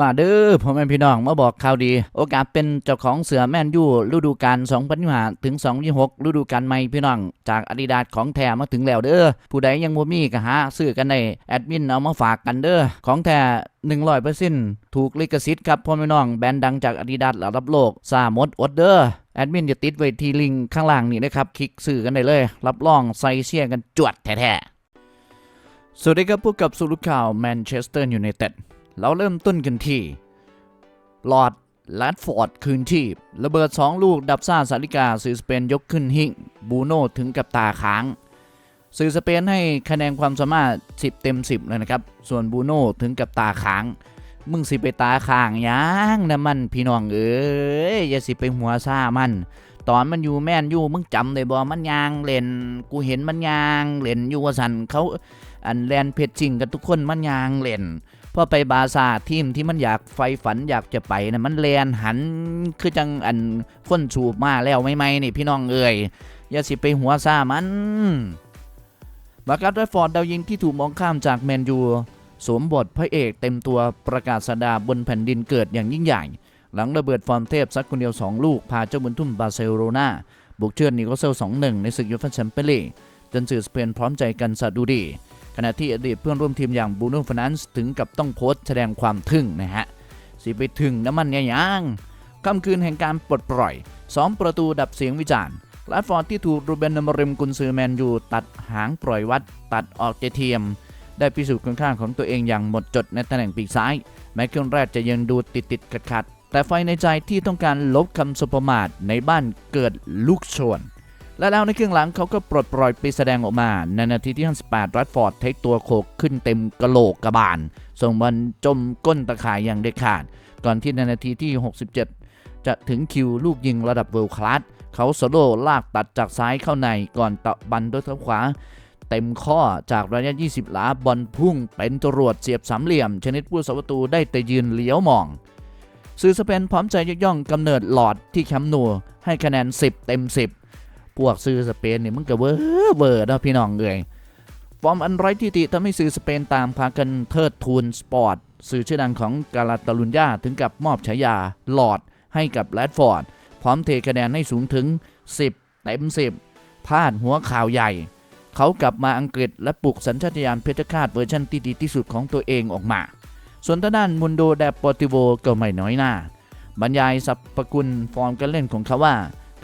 มาเด้อพ่อแม่พี่น้องมาบอกข่าวดี โอกาสเป็นเจ้าของเสือแมนยูฤดูกาล2025ถึง2026ฤดูกาลใหม่พี่น้อง จากอาดิดาสของแท้มาถึงแล้วเด้อผู้ใดยังบ่มีก็หาซื้อกันได้แอดมินเอามาฝากกันเด้อของแท้100%ถูกลิขสิทธิ์ครับพ่อแม่น้องแบรนด์ดังจากอาดิดาสระดับโลกซาหมดอดเด้อแอดมินจะติดไว้ที่ลิงก์ข้างล่างนี่นะครับคลิกซื้อกันได้เลย รับรองใส่เสียกันจวดแท้ๆสวัสดีครับพบกับสุรุข่าวแมนเชสเตอร์ยูไนเต็ด เราเริ่มต้นกันที่ลอดแลดฟอร์ดคืนชีพ ระเบิด 2 ลูกดับซ่าสาริกาสื่อสเปนยกขึ้นหิ่งบูโน่ถึงกับตาค้าง สื่อสเปนให้คะแนนความสามารถ 10 เต็ม 10 เลยนะครับ ส่วนบูโน่ถึงกับตาค้าง มึงสิไปตาค้างยังนะมันพี่น้องเอ้ยอย่าสิไปหัวซ่ามัน ตอนมันอยู่แม่นอยู่มึงจำได้บ่มันยางเล่นกูเห็นมันยางเล่นอยู่ว่าสันเขาอันแลนเพชรจริงกันทุกคนมันยางเล่น พอไปบาซาทีมที่มันอยากไฟฝันอยากจะไปนะมันแลนหันคือจังอันคนสูบมาแล้วไม่ไม่นี่พี่น้องเอ่ยอย่าสิไปหัวซ่ามันบากัสแรดฟอร์ดดาวยิงที่ถูกมองข้ามจากแมนยูสวมบทพระเอกเต็มตัวประกาศสดาบนแผ่นดินเกิดอย่างยิ่งใหญ่ หลังระเบิดฟอร์มเทพซัดคนเดียว 2 ลูก พาเจ้าบุญทุ่มบาร์เซโลนาบุกเชือนนิโคเซล2-1 ในศึกยูฟ่าแชมเปี้ยนลีกจนสื่อสเปนพร้อมใจกันสะดุดี ขณะที่อดีตเพื่อนร่วมทีมอย่างบูโน่ฟนันส์ถึงกับต้องโพสต์แสดงความทึ่งนะฮะสิไปถึงน้ำมันเนี่ยยังค่ำคืนแห่งการปลดปล่อย2ประตูดับเสียงวิจารณ์ลาดฟอร์ดที่ถูกรูเบนนามริมกุนซือแมนยูตัดหางปล่อยวัด ตัดออกเจเทียม ได้พิสูจน์คุณค่าของตัวเองอย่างหมดจดในตำแหน่งปีกซ้าย แม้ครึ่งแรกจะยังดูติดติดขัดขัดแต่ไฟในใจที่ต้องการลบคำสบประมาทในบ้านเกิดลุกโชน และแล้วในครึ่งหลังเขาก็ปลดปล่อยไปแสดงออกมา ในนาทีที่ 58 รัดฟอร์ดเทคตัวโขกขึ้นเต็มกะโหลกกระบาล ส่งบอลจมก้นตะข่ายอย่างเด็ดขาด ก่อนที่ในนาทีที่ 67 จะถึงคิวลูกยิงระดับเวลคลาสเขาโซโล่ลากตัดจากซ้ายเข้าในก่อนตะบันด้วยเท้าขวา เต็มข้อจากระยะ 20 หลาบอลพุ่งเป็นจรวดเสียบสามเหลี่ยม ชนิดผู้สาประตูได้แต่ยืนเลี้ยวมองสื่อสเปนพร้อมใจยกย่องกำเนิดหลอดที่แคมป์นูให้คะแนน 10 เต็ม 10 พวกสื่อสเปนเนี่ยมึงก็เวอร์เวอร์นะพี่น้องเลยฟอร์มอันไร้ที่ติทำให้สื่อสเปนตามพากันเทิดทูนสปอร์ตสื่อชื่อดังของกาลาตาลุญญาถึงกับมอบฉายาหลอดให้กับแรดฟอร์ด พร้อมเทคะแนนให้สูงถึง 10 เต็ม 10 พลาดหัวข่าวใหญ่ เขากลับมาอังกฤษและปลุกสัญชาตญาณเพชรฆาตเวอร์ชันที่ดีที่สุดของตัวเองออกมา ส่วนทางด้านมุนโดแดปโปติโวก็ไม่น้อยหน้า บรรยายสรรพคุณฟอร์มการเล่นของเขาว่า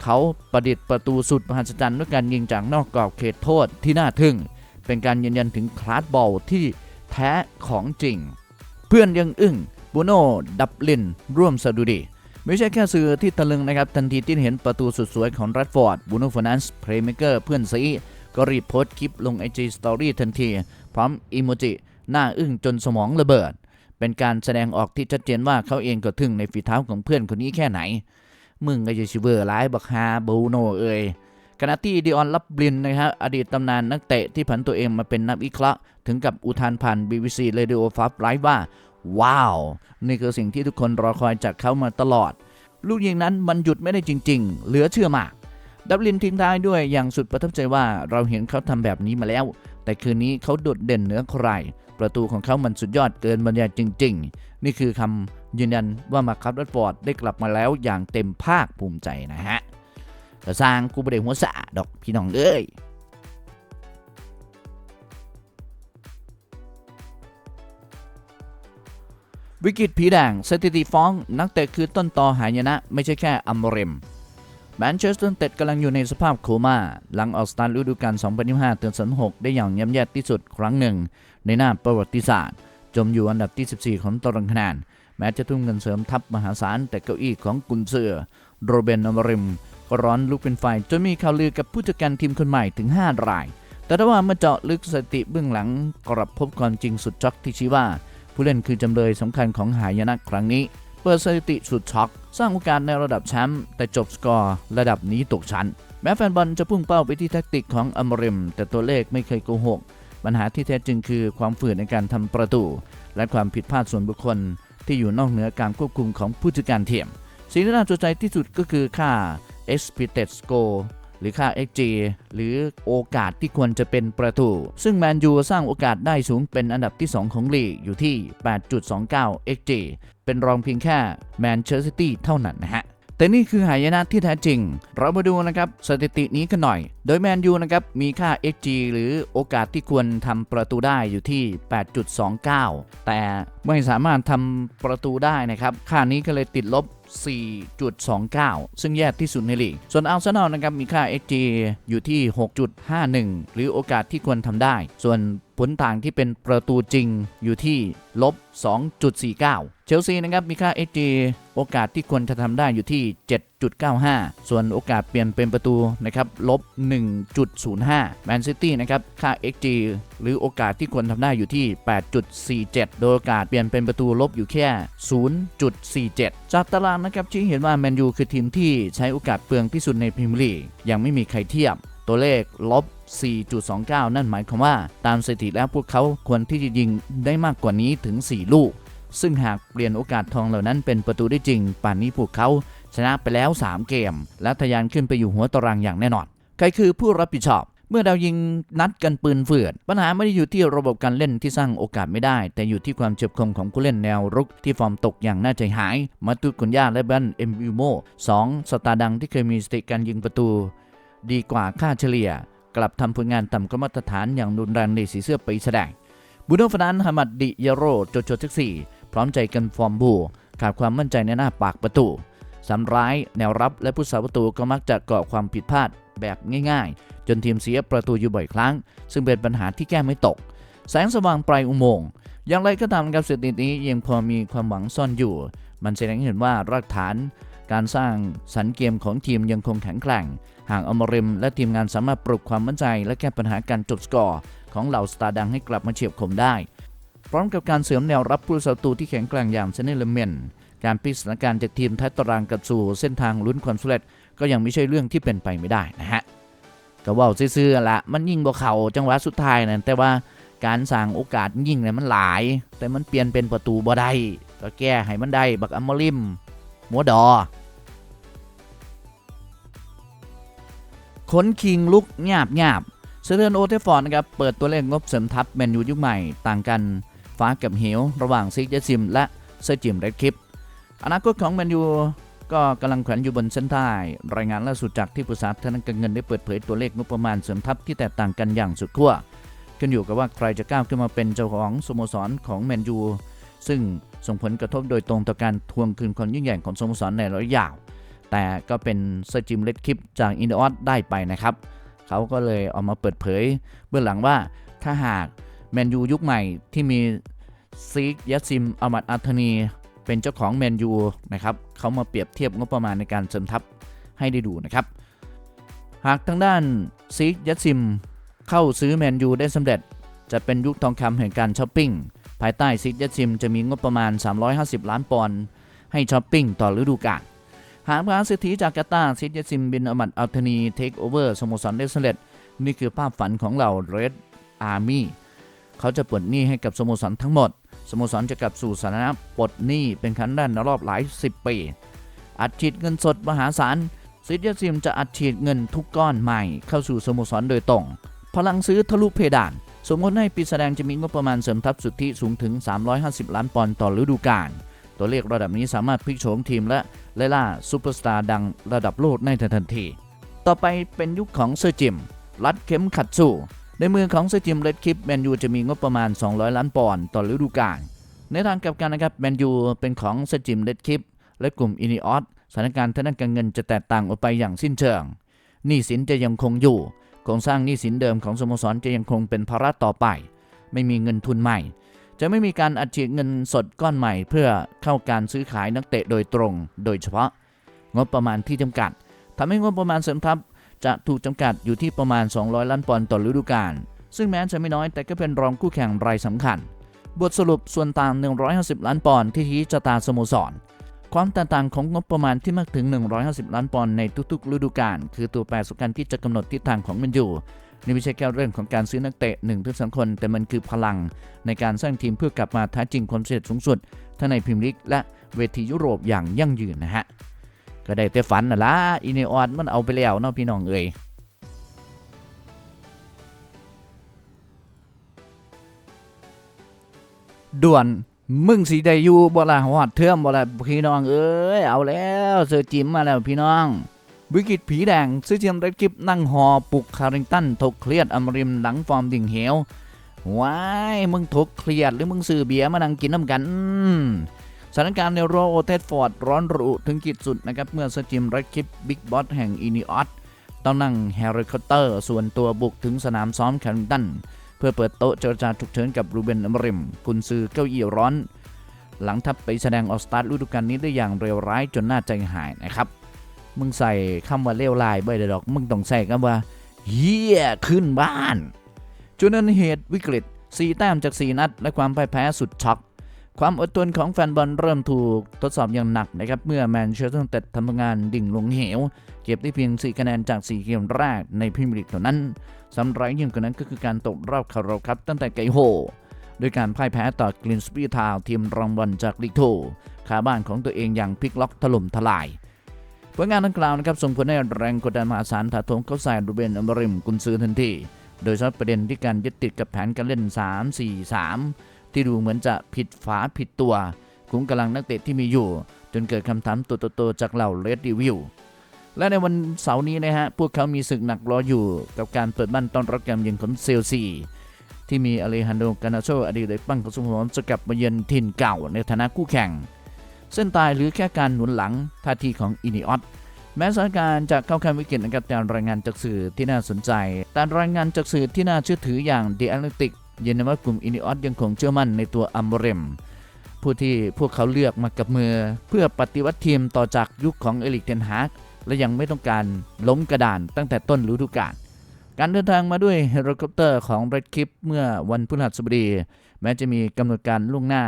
เขาประดิษฐ์ประตูสุดมหัศจรรย์ด้วยการยิงจากนอกกรอบเขตโทษที่น่าทึ่ง เป็นการยืนยันถึงคลาสบอลที่แท้ของจริง เพื่อนยังอึ้งบูโน่ดับลิน ร่วมสะดุดี ไม่ใช่แค่สื่อที่ตะลึงนะครับ ทันทีที่เห็นประตูสุดสวยของรัดฟอร์ดบูโน่ฟนันส์เพลย์เมเกอร์เพื่อนซีก็รีบโพสต์คลิปลงไอจีสตอรี่ทันที พร้อมอีโมจิหน้าอึ้งจนสมองระเบิด เป็นการแสดงออกที่ชัดเจนว่าเขาเองก็ทึ่งในฝีเท้าของเพื่อนคนนี้แค่ไหน มึงก็จะชิเวอร์ร้ายบักฮาบูโนเอ่ยขณะที่ดิออนลับบลินนะครับอดีตตำนานนักเตะที่ผันตัวเองมาเป็นนักวิเคราะห์ ถึงกับอุทานผ่าน BBC Radio ฟับไลฟ์ว่า ว้าว นี่คือสิ่งที่ทุกคนรอคอยจากเขามาตลอด ลูกยิงนั้นมันหยุดไม่ได้จริง ๆ เหลือเชื่อมาก ดับลินทิ้งท้ายด้วยอย่างสุดประทับใจว่าเราเห็นเขาทำแบบนี้มาแล้ว แต่คืนนี้เขาโดดเด่นเหนือใคร ประตูของเขามันสุดยอดเกินบรรยายจริง ๆ นี่คือคำ ยืนยันว่ามาคับรัดฟอร์ดได้กลับมาแล้วอย่างเต็มภาคภูมิใจนะฮะแต่สร้างกูไม่ได้หัวสะดอกพี่น้องเอ้ยวิกฤตผีแดงสถิติฟ้อง นักเตะคือต้นตอหายนะ ไม่ใช่แค่อัมเรมแมนเชสเตอร์เต็ดกำลังอยู่ในสภาพโคม่า หลังออกสตาร์ทฤดูกาล2025เตือน06ได้อย่างย่ำแย่ที่สุดครั้งหนึ่ง ในหน้าประวัติศาสตร์ จมอยู่อันดับที่ 14 ของตารางคะแนน แม้จะทุ่มเงินเสริมทัพมหาศาลแต่เก้าอี้ของกุนเสือโรเบนอมริม ก็ร้อนลุกเป็นไฟจนมีข่าวลือกับผู้จัดการทีมคนใหม่ถึง 5 ราย แต่ถ้าว่าเมื่อเจาะลึกสติเบื้องหลังกลับพบความจริงสุดช็อกที่ชี้ว่า ผู้เล่นคือจำเลยสำคัญของหายนะครั้งนี้ เปิดสถิติสุดช็อก สร้างโอกาสในระดับแชมป์แต่จบสกอร์ระดับนี้ตกชั้น แม้แฟนบอลจะพุ่งเป้าไปที่แทคติกของอมริม แต่ตัวเลขไม่เคยโกหกปัญหาที่แท้จริงคือความฝืนในการทำประตู และความผิดพลาดส่วนบุคคล ที่อยู่นอกเหนือการควบคุมของผู้จัดการเทียม สิ่งที่น่าสนใจที่สุดก็คือค่า expected score หรือค่า xg หรือโอกาสที่ควรจะเป็นประตู ซึ่งแมนยูสร้างโอกาสได้สูงเป็นอันดับที่ 2 ของลีกอยู่ที่ 8.29 xg เป็นรองเพียงแค่แมนเชสเตอร์ซิตี้เท่านั้นนะฮะ แต่นี่คือหายนะที่แท้จริง เรามาดูนะครับสถิตินี้กันหน่อย โดยแมนยูนะครับมีค่า xg หรือโอกาสที่ควรทำประตูได้อยู่ที่ 8.29 แต่ไม่สามารถทำประตูได้นะครับค่านี้ก็เลยติดลบ4.29 ซึ่งแย่ที่สุดในลีก ส่วนอาร์เซนอลนะครับมีค่า xg อยู่ที่ 6.51 หรือโอกาสที่ควรทำได้ ส่วนผลต่างที่เป็นประตูจริงอยู่ที่ลบ 2.49 ชลซีนะครับมีค่า xg โอกาสที่ควรจะทำได้อยู่ที่ 7.95 ส่วนโอกาสเปลี่ยนเป็นประตูนะครับลบ 1.05 แมนซิตี้นะครับค่า xg หรือโอกาสที่ควรทำได้อยู่ที่ 8.47 โดยโอกาสเปลี่ยนเป็นประตูลบอยู่แค่ 0.47 จากตารางนะครับชี้เห็นว่าแมนยูคือทีมที่ใช้โอกาสเปลืองที่สุดในพรีเมียร์ลีกยังไม่มีใครเทียบตัวเลขลบ4.29 นั่นหมายความว่า ตามสถิติแล้วพวกเขาควรที่จะยิงได้มากกว่านี้ถึง 4 ลูก ซึ่งหากเปลี่ยนโอกาสทองเหล่านั้นเป็นประตูได้จริง ป่านนี้พวกเขาชนะไปแล้ว 3 เกม และทะยานขึ้นไปอยู่หัวตารางอย่างแน่นอน ใครคือผู้รับผิดชอบ เมื่อดาวยิงนัดกันปืนเฟื่อดปัญหาไม่ได้อยู่ที่ระบบการเล่นที่สร้างโอกาสไม่ได้ แต่อยู่ที่ความเฉียบคมของผู้เล่นแนวรุกที่ฟอร์มตกอย่างน่าใจหาย มาตุกุนยาและแบนเอ็มบิโมสองสตาร์ดังที่เคยมีสถิติการยิงประตู ดีกว่าค่าเฉลี่ย กลับทำผลงานต่ำกว่ามาตรฐานอย่างรุนแรงในสีเสื้อไปแสดงบูโนฟนันฮามัดดิยาโรโจโจเท็กซี่ พร้อมใจกันฟอร์มบูขาดความมั่นใจในหน้าปากประตูสำร้ายแนวรับและผู้สาประตูก็มักจะก่อความผิดพลาดแบบง่ายๆ จนทีมเสียประตูอยู่บ่อยครั้ง ซึ่งเป็นปัญหาที่แก้ไม่ตก แสงสว่างปลายอุโมงค์อย่างไรก็ตามครับสถิตินี้ยังพอมีความหวังซ่อนอยู่ มันแสดงให้เห็นว่ารากฐาน การสร้างสรรเกมของทีมยังคงแข็งแกร่ง หากอมริมและทีมงานสามารถปลุกความมั่นใจ และแก้ปัญหาการจบสกอร์ของเหล่าสตาร์ดังให้กลับมาเฉียบคมได้ พร้อมกับการเสริมแนวรับผู้ศัตรูที่แข็งแกร่งอย่างเซเนลเมนการพลิกสถานการณ์จากทีมท้ายตารางกับสู่เส้นทางลุ้นความสำเร็จก็ยังไม่ใช่เรื่องที่เป็นไปไม่ได้นะฮะก็เว่าซื่อๆละมันยิ่งบ่เข่าจังหวะสุดท้ายนั่นแต่ว่าการสร้างโอกาสยิ่งเนี่ยมันหลาย แต่มันเปลี่ยนเป็นประตูบ่ได้ก็แก้ให้มันได้บักอัมมริมหัวดอขนคิงลุกหยาบหยาบเซเทนโอเทฟอร์ดนะครับเปิดตัวเลขงบเสริมทัพแมนยูยุคใหม่ต่างกัน ฟ้ากับเหวระหว่างซิกเจซิม และเซอร์จิมเรดคลิปอนาคตของแมนยูก็กำลังแขวนอยู่บนเส้นทางรายงานล่าสุดจากที่ปรึกษาทางการเงินได้เปิดเผยตัวเลขงบประมาณเสริมทัพที่แตกต่างกันอย่างสุดขั้วขึ้นอยู่กับว่าใครจะก้าวขึ้นมาเป็นเจ้าของสโมสรของแมนยูซึ่งส่งผลกระทบโดยตรงต่อการทวงคืนความยิ่งใหญ่ของสโมสรในระยะยาว แต่ก็เป็นเซจิมเลดคลิปจากอินเดออสได้ไปนะครับ เขาก็เลยออกมาเปิดเผย เบื้องหลังว่าถ้าหากแมนยูยุคใหม่ที่มี ซีกยัสซิมอามัดอัธนี เป็นเจ้าของแมนยูนะครับเขามาเปรียบเทียบงบประมาณในการเสริมทัพให้ได้ดูนะครับ หากทางด้านซีกยัสซิมเข้าซื้อแมนยูได้สำเร็จ จะเป็นยุคทองคำแห่งการช้อปปิ้งภายใต้ซีกยัสซิมจะมีงบประมาณ 350 ล้านปอนด์ให้ช้อปปิ้งต่อฤดูกาลหากพระเศรษฐีจาการ์ตาซิดยซิมบินอมัดอัลทนีเทคโอเวอร์สโมสรได้สำเร็จ นี่คือภาพฝันของเราเรดอาร์มี่ เขาจะปลดหนี้ให้กับสโมสรทั้งหมด สโมสรจะกลับสู่สถานะปลดหนี้เป็นครั้งแรกในรอบหลาย 10 ปี อัดฉีดเงินสดมหาศาลซิดยซิมจะอัดฉีดเงินทุกก้อนใหม่เข้าสู่สโมสรโดยตรง พลังซื้อทะลุเพดาน สมมติให้ปีแสดงจะมีงบประมาณเสริมทัพสุทธิสูงถึง 350 ล้านปอนด์ต่อฤดูกาล ตัวเลขระดับนี้สามารถพลิกโฉมทีมและไล่ล่าซูเปอร์สตาร์ดังระดับโลกในทันที ต่อไปเป็นยุคของเซอร์จิม รัดเข็มขัดสู้ ในมือของเซจิมเลดคลิปแมนยูจะมีงบประมาณ 200 ล้านปอนด์ต่อฤดูกาลในทางกลับกันนะครับแมนยูเป็นของเซจิมเลดคลิปและกลุ่มอินิออสสถานการณ์ทางด้านการเงินจะแตกต่างออกไปอย่างสิ้นเชิงหนี้สินจะยังคงอยู่โครงสร้างหนี้สินเดิมของสโมสรจะยังคงเป็นภาระต่อไป ไม่มีเงินทุนใหม่ จะไม่มีการอัดฉีดเงินสดก้อนใหม่ เพื่อเข้าการซื้อขายนักเตะโดยตรง โดยเฉพาะ งบประมาณที่จำกัดทำให้งบประมาณเสริมทัพ จะถูกจำกัดอยู่ที่ประมาณ 200 ล้านปอนด์ต่อฤดูกาล ซึ่งแม้จะไม่น้อยแต่ก็เป็นรองคู่แข่งรายสำคัญ บทสรุปส่วนต่าง 150 ล้านปอนด์ที่ชี้ชะตาสโมสร ความแตกต่างของงบประมาณที่มากถึง 150 ล้านปอนด์ในทุกๆ ฤดูกาลคือตัวแปรสำคัญที่จะกำหนดทิศทางของมันอยู่นี่ไม่ใช่แค่เรื่องของการซื้อนักเตะ1นถึงสคน แต่มันคือพลัง ในการสร้างทีมเพื่อกลับมาท้าจริงความสำเร็จสูงสุดทั้งในพรีเมียร์ลีกและเวทียุโรปอย่างยั่งยืนนะฮะ ก็ได้แต่ฝันน่ะละอินเออนมันเอาไปแล้วเนาะพี่น้องเอ่ยด่วนมึงสีได้อยู่บ่ละหอดเทื่อมบ่ละพี่น้องเอ้ยเอาแล้วเสือจิ้มมาแล้วพี่น้อง วิกฤตผีแดงซื้อเทียมได้กิบนั่งหอปลุกคาริงตันถกเครียดอมริมหลังฟอร์มดิ่งเหวว้ายมึงถกเครียดหรือมึงซื้อเบียร์มานั่งกินน้ำกัน สถานการณ์ในโรโอเทสฟอร์ดร้อนระอุถึงขีดสุดนะครับ เมื่อเซอร์จิมเรดกิฟบิ๊กบอสแห่งอินิออสต้องนั่งแฮร์รี่คอตเตอร์ ส่วนตัวบุกถึงสนามซ้อมแคาริงตัน เพื่อเปิดโต๊ะเจรจาฉุกเฉินกับรูเบนอมริมกุนซือเก้าอี้ร้อน หลังทับไปแสดงออสตาร์ฤดูกาลนี้ได้อย่างเร็วร้ายจนน่าใจหายนะครับ มึงใส่คำว่าเลวลายบ่ได้ดอก มึงต้องใส่คำว่าเฮียขึ้นบ้านจนนั้นเหตุวิกฤตสีแต้มจาก 4 นัด และความพ่ายแพ้สุดช็อก ความอดทนของแฟนบอลเริ่มถูกทดสอบอย่างหนักนะครับ เมื่อแมนเชสเตอร์ยูไนเต็ดทำงานดิ่งลงเหว เก็บได้เพียง 4 คะแนนจาก 4 เกมแรกในพรีเมียร์ลีกเท่านั้นสำหร้ายยิ่งกว่านั้นก็คือการตกรอบคาราคัพตั้งแต่ไกโฮโดยการพ่ายแพ้ต่อกลินสปีทาวทีมรองบอลจากลีกโทขาบ้านของตัวเองอย่างพลิกล็อกถล่มทลายผลงานดังกล่าวนะครับส่งผลให้แรงกดดันมหาศาลถาโถมเข้าใส่รูเบนอมริมกุนซือทันทีโดยเฉพาะประเด็นที่การยึดติดกับแผนการเล่น 3-4-3 ที่ดูเหมือนจะผิดฝาผิดตัวคุ้มกำลังนักเตะที่มีอยู่ จนเกิดคำถามตัวโตๆจากเหล่าเรดดิวิวและในวันเสาร์นี้นะฮะ พวกเขามีศึกหนักรออยู่ กับการเปิดบ้านต้อนรับการเยือนของเซลซี ที่มีอเลฮันโดกานาโชอดีตเด็กปั้งของสโมสรจะกลับมาเยือนถิ่นเก่าในฐานะคู่แข่ง เส้นตายหรือแค่การหนุนหลังท่าทีของอินิออสแม้สถานการณ์จะเข้าขั้นวิกฤตนะครับแต่รายงานจากสื่อที่น่าสนใจ แต่รายงานจากสื่อที่น่าเชื่อถืออย่าง The Atlantic ยืนยันว่ากลุ่มอินิออสยังคงเชื่อมั่นในตัวอัมเรม ผู้ที่พวกเขาเลือกมากับมือ เพื่อปฏิวัติทีมต่อจากยุคของเอลิกเทนฮากและยังไม่ต้องการล้มกระดานตั้งแต่ต้นฤดูกาลการเดินทางมาด้วยเฮลิคอปเตอร์ของ Red k i p เมื่อวันพฤหัสบดี แม้จะมีกำหนดการล่วงหน้า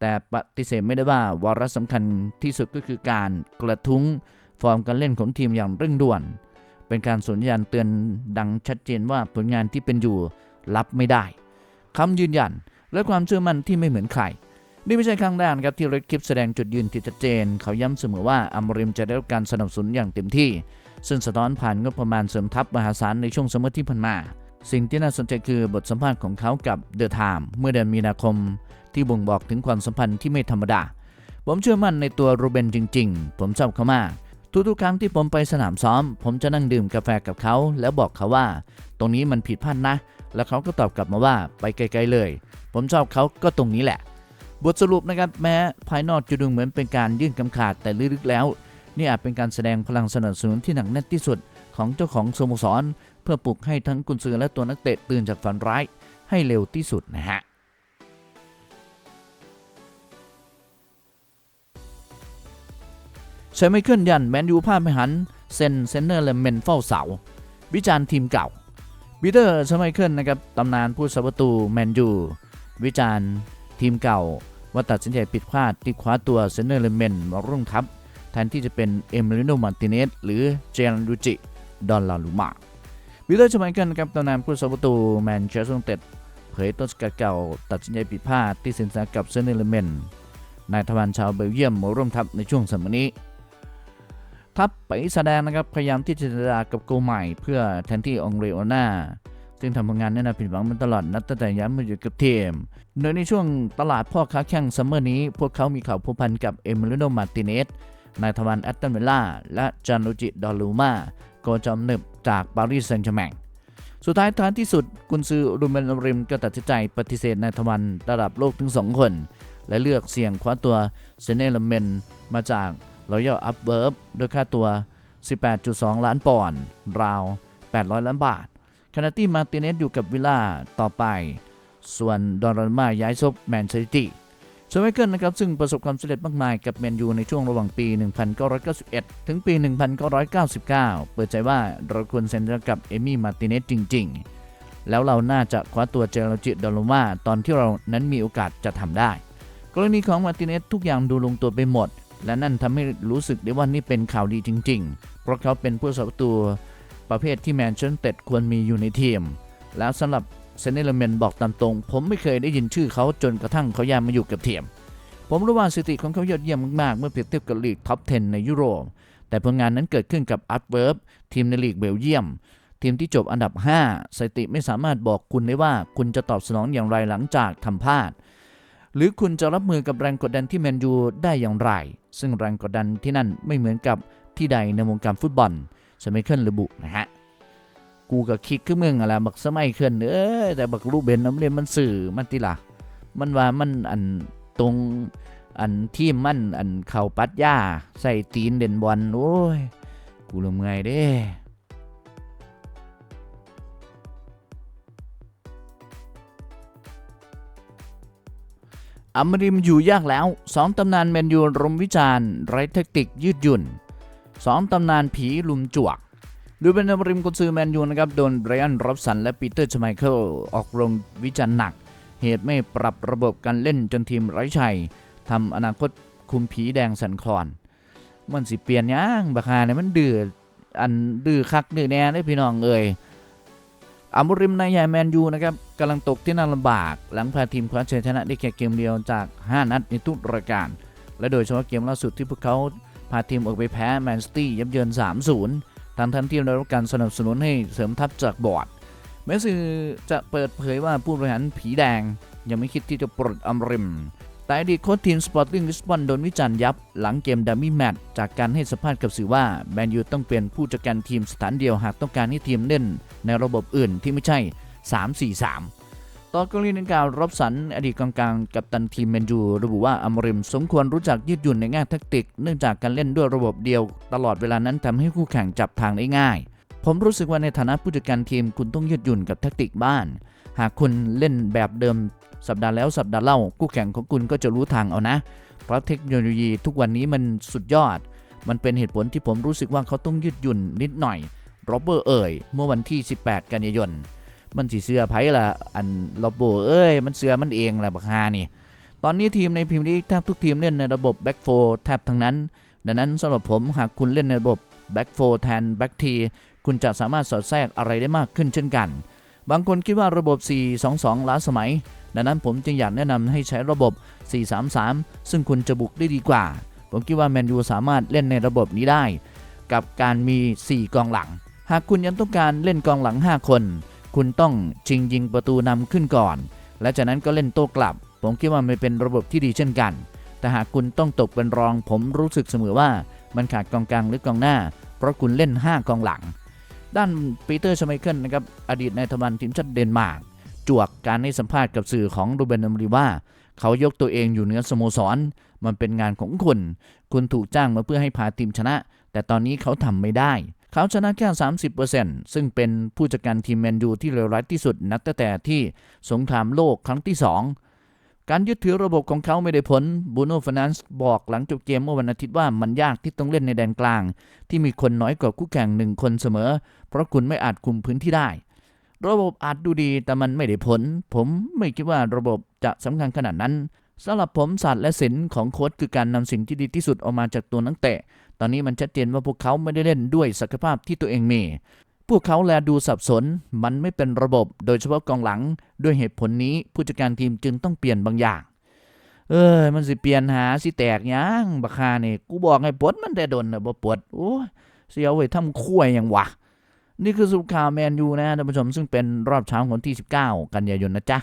แต่ปฏิเสธไม่ได้ว่าวาระสำคัญที่สุดก็คือการกระทุ้งฟอร์มการเล่นของทีมอย่างเร่งด่วน เป็นการสัญญาณเตือนดังชัดเจนว่าผลงานที่เป็นอยู่รับไม่ได้ คำยืนยัน และความเชื่อมั่นที่ไม่เหมือนใครนี่ไม่ใช่ครั้งแรกครับที่เรดคลิปแสดงจุดยืนที่ชัดเจน เขาย้ำเสมอว่าอัมริมจะได้รับการสนับสนุนอย่างเต็มที่ ซึ่งสะท้อนผ่านงบประมาณเสริมทัพมหาศาลในช่วงสมมติที่ผ่านมา สิ่งที่น่าสนใจคือบทสัมภาษณ์ของเขากับเดอะไทม์เมื่อเดือนมีนาคม ที่บ่งบอกถึงความสัมพันธ์ที่ไม่ธรรมดา ผมเชื่อมั่นในตัวโรเบนจริง ๆ ผมชอบเขามาก ทุกๆ ครั้งที่ผมไปสนามซ้อม ผมจะนั่งดื่มกาแฟกับเขา แล้วบอกเขาว่า ตรงนี้มันผิดพลาดนะ แล้วเขาก็ตอบกลับมาว่าไปไกลๆเลย ผมชอบเขาก็ตรงนี้แหละ บทสรุปนะครับแม้ภายนอกจะดูเหมือนเป็นการยื่นคำขาดแต่ลึกๆแล้ว นี่อาจเป็นการแสดงพลังสนับสนุนที่หนักแน่นที่สุด ของเจ้าของสโมสร เพื่อปลุกให้ทั้งกุนซือและตัวนักเตะตื่นจากฝันร้ายให้เร็วที่สุดนะฮะ ใช้ไม่เคลื่อนยันแมนยูภาพไม่หัน เซนเซนเนอร์และเมนเฝ้าเสา วิจารณ์ทีมเก่าปีเตอร์ชไมเคิลนะครับตำนานผู้สัประตูแมนยูวิจารณ์ทีมเก่าว่าตัดสินใจผิดพลาดที่คว้าตัวเซนเนอร์เลเมนมาร่วมทัพแทนที่จะเป็นเอมิลิโนมาร์ติเนสหรือเจนรูจิดอนลาลูมาวิลเลอร์ชไมเคิลนะครับตำนานผู้สัประตูแมนเชสเตอร์ยูไนเต็ดเผยต้นสกัดเก่า ตัดสินใจผิดพลาดที่เซ็นสัญญากับเซนเนอร์เลเมนนายทวารชาวเบลเยียมมาร่วมทัพในช่วงสมัยนี้ ทัพไปแสดงนะครับพยายามที่จะเจรจากับโกใหม่ เพื่อแทนที่องเรโอนาซึ่งทำผลงานแน่นาผิดหวังมาตลอดนับตั้งแต่ย้ายมาอยู่กับทีมโดยในช่วงตลาดพ่อค้าแข่งซัมเมอร์นี้ พวกเขามีข่าวผูกพันกับเอมิลิโนมาร์ติเนสนายทวารแอตตันเวล่า และจานโลจิดอลูมาโกจอมหนึบจากปารีสแซงต์แชร์แมงสุดท้ายท้ายที่สุด กุนซือรูเบนอมริมก็ตัดสินใจปฏิเสธนายทวารระดับโลกถึงสองคน และเลือกเสี่ยงคว้าตัวเซเนลเมนมาจาก รอยัลอัพเบิร์บโดยค่าตัว 18.2 ล้านปอนด์ราว 800 ล้านบาทขณะที่มาติเนสอยู่กับวิลล่าต่อไป ส่วนดอนรามาย้ายซบแมนเชสเตอร์โชไมเคิลนะครับซึ่งประสบความสำเร็จมากมายกับแมนยูในช่วงระหว่างปี 1991 ถึงปี 1999 เปิดใจว่าเราควรเซ็นสัญญากับเอมี่มาร์ติเนสจริง ๆ แล้วเราน่าจะคว้าตัวเจอร์จิดอลโลมาตอนที่เรานั้นมีโอกาสจะทำได้ กรณีของมาร์ติเนสทุกอย่างดูลงตัวไปหมด และนั่นทำให้รู้สึกได้ว่านี่เป็นข่าวดีจริง ๆ เพราะเขาเป็นผู้สับประตูประเภทที่แมนเชสเตอร์ควรมีอยู่ในทีม แล้วสำหรับเซนเนลเมนบอกตามตรง ผมไม่เคยได้ยินชื่อเขาจนกระทั่งเขาย้ายมาอยู่กับทีม ผมรู้ว่าสถิติของเขายอดเยี่ยมมากๆ เมื่อเปรียบเทียบกับลีกท็อป 10 ในยุโรป แต่ผลงานนั้นเกิดขึ้นกับอัตเวิร์บทีมในลีกเบลเยียม ทีมที่จบอันดับ 5 สถิติไม่สามารถบอกคุณได้ว่าคุณจะตอบสนองอย่างไรหลังจากทำพลาด หรือคุณจะรับมือกับแรงกดดันที่แมนยูได้อย่างไร ซึ่งแรงกดดันที่นั่นไม่เหมือนกับที่ใดในวงการฟุตบอลสมัยเคิลระบุนะฮะกูกับคิกคือมึงอะไรบักสมัยเคิลเอ้ยแต่บักรูปเบนน้ำเรียนมันสื่อมันติละมันว่ามันอันตรงอันทีมมันอันเข่าปัดหญ้าใส่ตีนเด่นบอลโอ้ยกูลงไงเด้ อัมริมอยู่ยากแล้วสองตำนานแมนยูรมวิจารณ์ไร้เทคนิคยืดหยุ่นสองตำนานผีลุมจวกดูเป็นอัมริมกุนซือแมนยูนะครับโดนไบรอันรับสันและปีเตอร์ชไมเคิลออกโรงวิจารณ์หนัก เหตุไม่ปรับระบบการเล่นจนทีมไร้ชัยทำอนาคตคุมผีแดงสันคลอนมันสิเปลี่ยนหยังบักฮาเนี่ยมันดื้ออันดื้อคักดื้อแน่ได้พี่น้องเอ่ย อามุริมนายใหญ่แมนยูนะครับกำลังตกที่น่าลำบาก หลังพาทีมคว้าชัยชนะได้แค่เกมเดียวจาก 5 นัดในทุกรายการ และโดยเฉพาะเกมล่าสุดที่พวกเขาพาทีมออกไปแพ้แมนซิตี้ยับเยิน 3-0 ทั้งทันที่ได้รับการสนับสนุนให้เสริมทัพจากบอร์ดแม้สื่จะเปิดเผยว่าผู้บริหารผีแดง ยังไม่คิดที่จะปลดอัมริม แต่อดีตโค้ชทีมสปอร์ติ้งลิสบอนโดนวิจารณ์ยับหลังเกมดัมมี่แมตช์จากการให้สัมภาษณ์กับสื่อว่า แมนยูต้องเปลี่ยนผู้จัดการทีมสถานเดียวหากต้องการให้ทีมเล่น ในระบบอื่นที่ไม่ใช่ 3-4-3 ต่อกรณีดังกล่าวรอบสัน อดีตกองกลางกับตันทีมแมนยูระบุว่าอมริมสมควรรู้จักยืดหยุ่นในแง่แทคติก เนื่องจากการเล่นด้วยระบบเดียว ตลอดเวลานั้นทำให้คู่แข่งจับทางได้ง่าย ผมรู้สึกว่าในฐานะผู้จัดการทีมคุณต้องยืดหยุ่นกับแทคติกบ้านหากคุณเล่นแบบเดิม สัปดาห์แล้วสัปดาห์เล่าคู่แข่งของคุณก็จะรู้ทางเอานะ เพราะเทคโนโลยีทุกวันนี้มันสุดยอด มันเป็นเหตุผลที่ผมรู้สึกว่าเขาต้องยืดหยุ่นนิดหน่อยโรเบอร์เอ่ยเมื่อวันที่ 18 กันยายนมันสิเสื้อไผ่ละอันโรเบอร์เอ้ยมันเสื้อมันเองแหละบักฮานี่ตอนนี้ทีมในพรีเมียร์ลีกแทบทุกทีมเล่นในระบบแบ็กโฟแทบทั้งนั้น ดังนั้นสำหรับผมหากคุณเล่นในระบบแบ็กโฟแทนแบ็กทีคุณจะสามารถสอดแทรกอะไรได้มากขึ้นเช่นกัน บางคนคิดว่าระบบ 4-2-2 ล้าสมัย ดังนั้นผมจึงอยากแนะนำให้ใช้ระบบ 4-3-3 ซึ่งคุณจะบุกได้ดีกว่า ผมคิดว่าแมนยูสามารถเล่นในระบบนี้ได้ กับการมี 4 กองหลัง หากคุณยังต้องการเล่นกองหลัง 5 คน คุณต้องชิงยิงประตูนำขึ้นก่อน และจากนั้นก็เล่นโต้กลับ ผมคิดว่ามันเป็นระบบที่ดีเช่นกัน แต่หากคุณต้องตกเป็นรอง ผมรู้สึกเสมอว่ามันขาดกองกลางหรือกองหน้า เพราะคุณเล่น 5 กองหลัง ด้านปีเตอร์ชไมเคิลนะครับอดีตนายทวารทีมชาติเดนมาร์กจวกการให้สัมภาษณ์กับสื่อของรูเบนอมรีว่า เขายกตัวเองอยู่เหนือสโมสร มันเป็นงานของคุณ คุณถูกจ้างมาเพื่อให้พาทีมชนะ แต่ตอนนี้เขาทำไม่ได้ เขาชนะแค่ 30%ซึ่งเป็นผู้จัดการทีมแมนยูที่เลวร้ายที่สุดนับตั้งแต่ที่สงครามโลกครั้งที่ 2 การยึดถือระบบของเขาไม่ได้ผลบูโน่ฟ r น a นซ์บอกหลังจบเกมเมื่อวันอาทิตย์ว่ามันยากที่ต้องเล่นในแดนกลาง ที่มีคนน้อยกว่าคู่แข่งหนึ่งคนเสมอ เพราะคุณไม่อาจคุมพื้นที่ได้ ระบบอาจดูดีแต่มันไม่ได้ผล ผมไม่คิดว่าระบบจะสำคัญขนาดนั้นสำหรับผมศาสตร์และศิลป์ของโค้ชคือการนำสิ่งที่ดีที่สุดออกมาจากตัวนักเตะ ตอนนี้มันชัดเจนว่าพวกเขาไม่ได้เล่นด้วยศักยภาพที่ตัวเองมี พวกเขาแลดูสับสน มันไม่เป็นระบบ โดยเฉพาะกองหลัง ด้วยเหตุผลนี้ผู้จัดการทีมจึงต้องเปลี่ยนบางอย่าง เอ้ย มันสิเปลี่ยนหาสิแตกยังบักคาเนี่กูบอกให้ปวดมันแต่โดนนะบ่ปวดโอ้เสียไว้ทำขั้วอยังวะ นี่คือสุข่าวแมนยูนะท่านผู้ชมซึ่งเป็นรอบเช้าของที่ 19 กันยายนนะจ๊ะ